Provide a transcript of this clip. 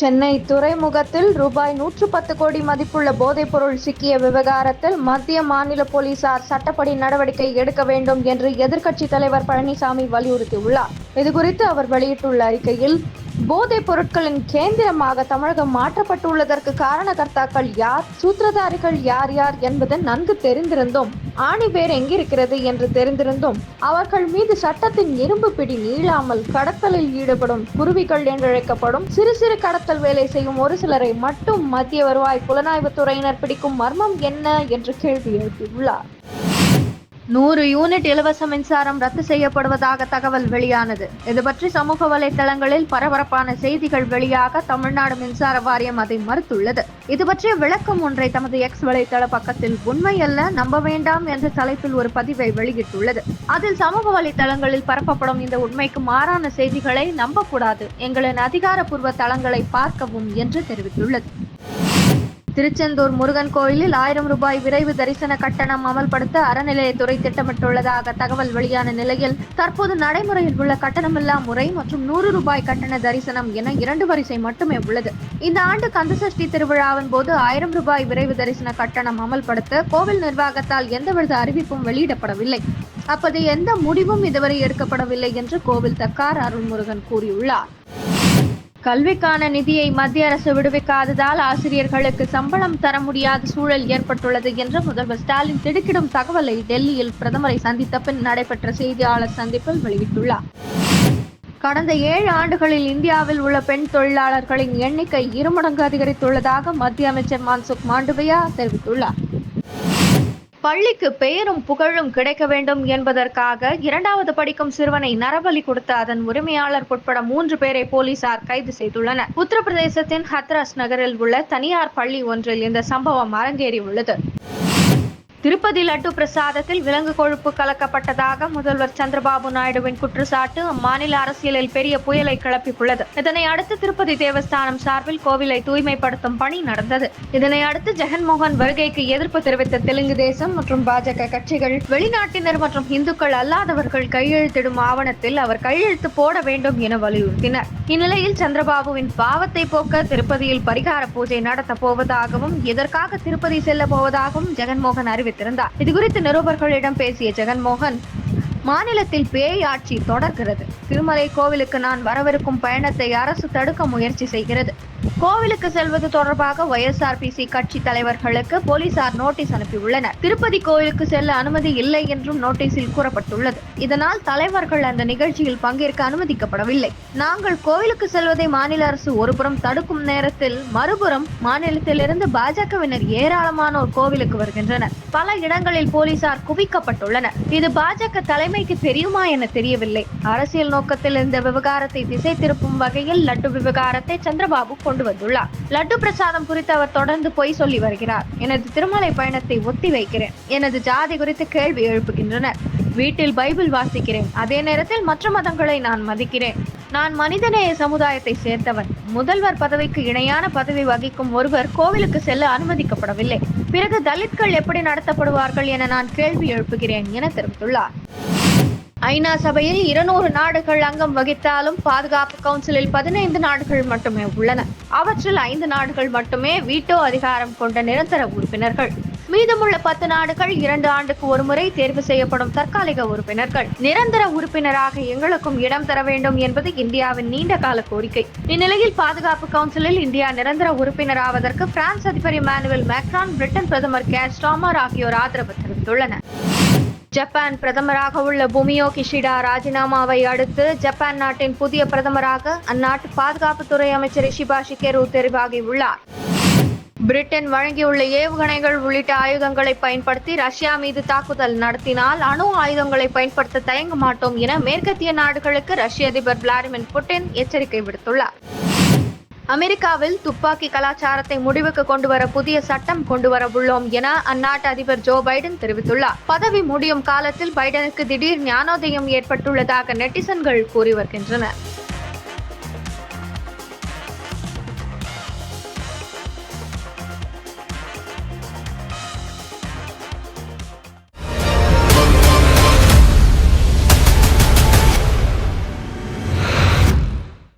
சென்னை துறைமுகத்தில் ரூபாய் நூற்று பத்து கோடி மதிப்புள்ள போதைப்பொருள் சிக்கிய விவகாரத்தில் மத்திய மாநில போலீசார் சட்டப்படி நடவடிக்கை எடுக்க வேண்டும் என்று எதிர்க்கட்சித் தலைவர் பழனிசாமி வலியுறுத்தியுள்ளார். இதுகுறித்து அவர் வெளியிட்டுள்ள அறிக்கையில் போதைப் பொருட்களின் கேந்திரமாக தமிழகம் மாற்றப்பட்டுள்ளதற்கு காரணகர்த்தாக்கள் யார் சூத்திரதாரிகள் யார் யார் என்பது நன்கு தெரிந்திருந்தும். ஆணி பேர் எங்கிருக்கிறது என்று தெரிந்திருந்தும். அவர்கள் மீது சட்டத்தின் இரும்பு பிடி நீளாமல் கடத்தலில் ஈடுபடும் குருவிகள் என்றழைக்கப்படும் சிறு சிறு கடத்தல் வேலை செய்யும் ஒரு சிலரை மட்டும் மத்திய வருவாய் புலனாய்வுத் துறையினர் பிடிக்கும் மர்மம் என்ன என்று கேள்வி எழுப்பியுள்ளார். நூறு யூனிட் இலவச மின்சாரம் ரத்து செய்யப்படுவதாக தகவல் வெளியானது. இது பற்றி சமூக வலைதளங்களில் பரபரப்பான செய்திகள் வெளியாக தமிழ்நாடு மின்சார வாரியம் அதை மறுத்துள்ளது. இது பற்றிய விளக்கம் ஒன்றை தமது எக்ஸ் வலைதள பக்கத்தில் உண்மையல்ல நம்ப வேண்டாம் என்ற தலைப்பில் ஒரு பதிவை வெளியிட்டுள்ளது. அதில் சமூக வலைதளங்களில் பரப்பப்படும் இந்த உண்மைக்கு மாறான செய்திகளை நம்பக்கூடாது. எங்களின் அதிகாரப்பூர்வ தளங்களை பார்க்கவும் என்று தெரிவித்துள்ளது. திருச்செந்தூர் முருகன் கோயிலில் ஆயிரம் ரூபாய் விரைவு தரிசன கட்டணம் அமல்படுத்த அறநிலையத்துறை திட்டமிட்டுள்ளதாக தகவல் வெளியான நிலையில் தற்போது நடைமுறையில் உள்ள கட்டணமில்லா முறை மற்றும் நூறு ரூபாய் கட்டண தரிசனம் என இரண்டு வரிசை மட்டுமே உள்ளது. இந்த ஆண்டு கந்தசஷ்டி திருவிழாவின் போது ஆயிரம் ரூபாய் விரைவு தரிசன கட்டணம் அமல்படுத்த கோவில் நிர்வாகத்தால் எந்தவித அறிவிப்பும் வெளியிடப்படவில்லை. அப்போது எந்த முடிவும் இதுவரை எடுக்கப்படவில்லை என்று கோவில் தக்கார் அருள்முருகன் கூறியுள்ளார். கல்விக்கான நிதியை மத்திய அரசு விடுவிக்காததால் ஆசிரியர்களுக்கு சம்பளம் தர முடியாத சூழல் ஏற்பட்டுள்ளது என்று முதல்வர் ஸ்டாலின் திடுக்கிடும் தகவலை டெல்லியில் பிரதமரை சந்தித்த பின் நடைபெற்ற செய்தியாளர் சந்திப்பில் வெளியிட்டுள்ளார். கடந்த ஏழு ஆண்டுகளில் இந்தியாவில் உள்ள பெண் தொழிலாளர்களின் எண்ணிக்கை இருமடங்கு அதிகரித்துள்ளதாக மத்திய அமைச்சர் மான்சுக் மாண்டவியா தெரிவித்துள்ளார். பள்ளிக்கு பெயரும் புகழும் கிடைக்க வேண்டும் என்பதற்காக இரண்டாவது படிக்கும் சிறுவனை நரபலி கொடுத்த அதன் உரிமையாளர் உட்பட மூன்று பேரை போலீசார் கைது செய்துள்ளனர். உத்தரப்பிரதேசத்தின் ஹத்ராஸ் நகரில் உள்ள தனியார் பள்ளி ஒன்றில் இந்த சம்பவம் அரங்கேறியுள்ளது. திருப்பதி லட்டு பிரசாதத்தில் விலங்கு கொழுப்பு கலக்கப்பட்டதாக முதல்வர் சந்திரபாபு நாயுடுவின் குற்றச்சாட்டு அம்மாநில அரசியலில் பெரிய புயலை கிளப்பியுள்ளது. இதனை அடுத்து திருப்பதி தேவஸ்தானம் சார்பில் கோவிலை தூய்மைப்படுத்தும் பணி நடந்தது. இதனை அடுத்து ஜெகன்மோகன் வருகைக்கு எதிர்ப்பு தெரிவித்த தெலுங்கு தேசம் மற்றும் பாஜக கட்சிகள் வெளிநாட்டினர் மற்றும் இந்துக்கள் அல்லாதவர்கள் கையெழுத்திடும் ஆவணத்தில் அவர் கையெழுத்து போட வேண்டும் என வலியுறுத்தினர். இந்நிலையில் சந்திரபாபுவின் பாவத்தை போக்க திருப்பதியில் பரிகார பூஜை நடத்தப் போவதாகவும் இதற்காக திருப்பதி செல்ல போவதாகவும் ஜெகன்மோகன் அறிவித்தார். தெரிவித்திருந்தார். இதுகுறித்து நிருபர்களிடம் பேசிய ஜெகன்மோகன் மாநிலத்தில் பேய் ஆட்சி தொடர்கிறது. திருமலை கோவிலுக்கு நான் வரவிருக்கும் பயணத்தை அரசு தடுக்க முயற்சி செய்கிறது. கோவிலுக்கு செல்வது தொடர்பாக ஒய்எஸ்ஆர்பிசி கட்சி தலைவர்களுக்கு போலீசார் நோட்டீஸ் அனுப்பியுள்ளனர். திருப்பதி கோவிலுக்கு செல்ல அனுமதி இல்லை என்றும் நோட்டீஸில் கூறப்பட்டுள்ளது. இதனால் தலைவர்கள் அந்த நிகழ்ச்சியில் பங்கேற்க அனுமதிக்கப்படவில்லை. நாங்கள் கோவிலுக்கு செல்வதை மாநில அரசு ஒருபுறம் தடுக்கும் நேரத்தில் மறுபுறம் மாநிலத்திலிருந்து பாஜகவினர் ஏராளமானோர் கோவிலுக்கு வருகின்றனர். பல இடங்களில் போலீசார் குவிக்கப்பட்டுள்ளனர். இது பாஜக தலைமைக்கு தெரியுமா என தெரியவில்லை. அரசியல் நோக்கத்தில் இந்த விவகாரத்தை திசை திருப்பும் வகையில் லட்டு விவகாரத்தை சந்திரபாபு கொண்டு வந்துள்ளார். லட்டு பிரசாதம் குறித்து அவர் தொடர்ந்து பொய் சொல்லி வருகிறார். எனது திருமலை பயணத்தை ஒத்தி வைக்கிறேன். எனது ஜாதி குறித்து கேள்வி எழுப்புகின்றனர். வீட்டில் பைபிள் வாசிக்கிறேன். அதே நேரத்தில் மற்ற மதங்களை நான் மதிக்கிறேன். நான் மனிதநேய சமுதாயத்தை சேர்ந்தவன். முதல்வர் பதவிக்கு இணையான பதவி வகிக்கும் ஒருவர் கோவிலுக்கு செல்ல அனுமதிக்கப்படவில்லை. பிறகு தலித்கள் எப்படி நடத்தப்படுவார்கள் என நான் கேள்வி எழுப்புகிறேன் என தெரிவித்துள்ளார். ஐநா சபையில் இருநூறு நாடுகள் அங்கம் வகித்தாலும் பாதுகாப்பு கவுன்சிலில் பதினைந்து நாடுகள் மட்டுமே உள்ளன. அவற்றில் ஐந்து நாடுகள் மட்டுமே வீட்டோ அதிகாரம் கொண்ட நிரந்தர உறுப்பினர்கள். மீதமுள்ள பத்து நாடுகள் இரண்டு ஆண்டுக்கு ஒருமுறை தேர்வு செய்யப்படும் தற்காலிக உறுப்பினர்கள். நிரந்தர உறுப்பினராக எங்களுக்கும் இடம் தர வேண்டும் என்பது இந்தியாவின் நீண்ட கால கோரிக்கை. இந்நிலையில் பாதுகாப்பு கவுன்சிலில் இந்தியா நிரந்தர உறுப்பினராவதற்கு பிரான்ஸ் அதிபர் இமானுவேல் மேக்ரான் பிரிட்டன் பிரதமர் கேர் ஆகியோர் ஆதரவு தெரிவித்துள்ளனர். ஜப்பான் பிரதமராக உள்ள புமியோ கிஷிடா ராஜினாமாவை அடுத்து ஜப்பான் நாட்டின் புதிய பிரதமராக அந்நாட்டு பாதுகாப்புத்துறை அமைச்சர் இஷிபா ஷிகேரு தெரிவாகியுள்ளார். பிரிட்டன் வழங்கியுள்ள ஏவுகணைகள் உள்ளிட்ட ஆயுதங்களை பயன்படுத்தி ரஷ்யா மீது தாக்குதல் நடத்தினால் அணு ஆயுதங்களை பயன்படுத்த தயங்க மாட்டோம் என மேற்கத்திய நாடுகளுக்கு ரஷ்ய அதிபர் விளாடிமிர் புட்டின் எச்சரிக்கை விடுத்துள்ளார். அமெரிக்காவில் துப்பாக்கி கலாச்சாரத்தை முடிவுக்கு கொண்டுவர புதிய சட்டம் கொண்டுவர உள்ளோம் என அந்நாட்டு அதிபர் ஜோ பைடன் தெரிவித்துள்ளார். பதவி முடியும் காலத்தில் பைடனுக்கு திடீர் ஞானோதயம் ஏற்பட்டுள்ளதாக நெட்டிசன்கள் கூறி வருகின்றனர்